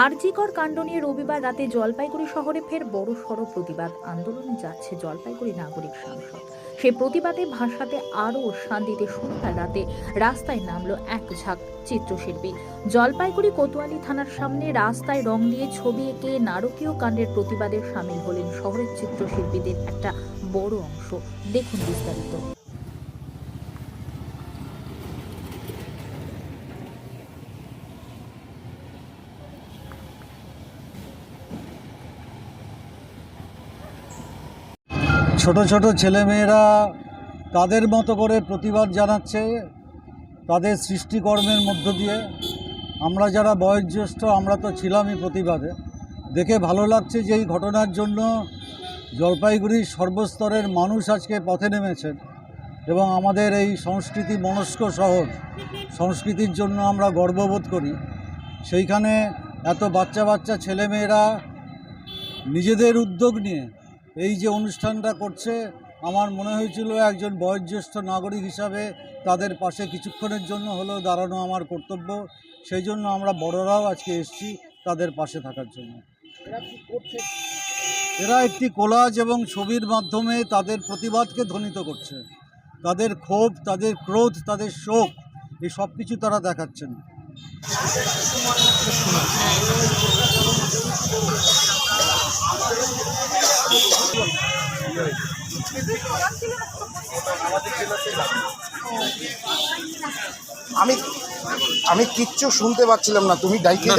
আরজিকর কাণ্ড নিয়ে রবিবার রাতে জলপাইগুড়ি শহরে ফের বড় সড় প্রতিবাদ। আন্দোলনে যাচ্ছে জলপাইগুড়ি নাগরিক সংসদ। সেই প্রতিবাদে ভাষাতে আরও শান্তিতে শনিবার রাতে রাস্তায় নামলো এক ঝাঁক চিত্রশিল্পী। জলপাইগুড়ি কোতোয়ালি থানার সামনে রাস্তায় রং দিয়ে ছবি এঁকে নারকীয় কাণ্ডের প্রতিবাদে সামিল হলেন শহরের চিত্রশিল্পীদের একটা বড় অংশ। দেখুন বিস্তারিত। ছোট ছোট ছেলেমেয়েরা তাদের মতো করে প্রতিবাদ জানাচ্ছে, তাদের সৃষ্টিকর্মের মধ্য দিয়ে। আমরা যারা বয়োজ্যেষ্ঠ, আমরা তো ছিলামই প্রতিবাদে। দেখে ভালো লাগছে যে এই ঘটনার জন্য জলপাইগুড়ির সর্বস্তরের মানুষ আজকে পথে নেমেছেন এবং আমাদের এই সংস্কৃতি মনস্ক শহর, সংস্কৃতির জন্য আমরা গর্ববোধ করি। সেইখানে এত বাচ্চা বাচ্চা ছেলেমেয়েরা নিজেদের উদ্যোগ নিয়ে এই যে অনুষ্ঠানটা করছে আমার মনে হয়েছিল একজন বয়োজ্যেষ্ঠ নাগরিক হিসাবে তাদের পাশে কিছুক্ষণের জন্য হলেও দাঁড়ানো আমার কর্তব্য। সেই জন্য আমরা বড়রাও আজকে এসেছি তাদের পাশে থাকার জন্য। এরা একটি কোলাজ এবং ছবির মাধ্যমে তাদের প্রতিবাদকে ধ্বনিত করছে। তাদের ক্ষোভ তাদের ক্রোধ তাদের শোক এই সব কিছু তারা দেখাচ্ছেন। আমি আমি কিচ্ছু শুনতে পাচ্ছিলাম না তুমি ডাইকে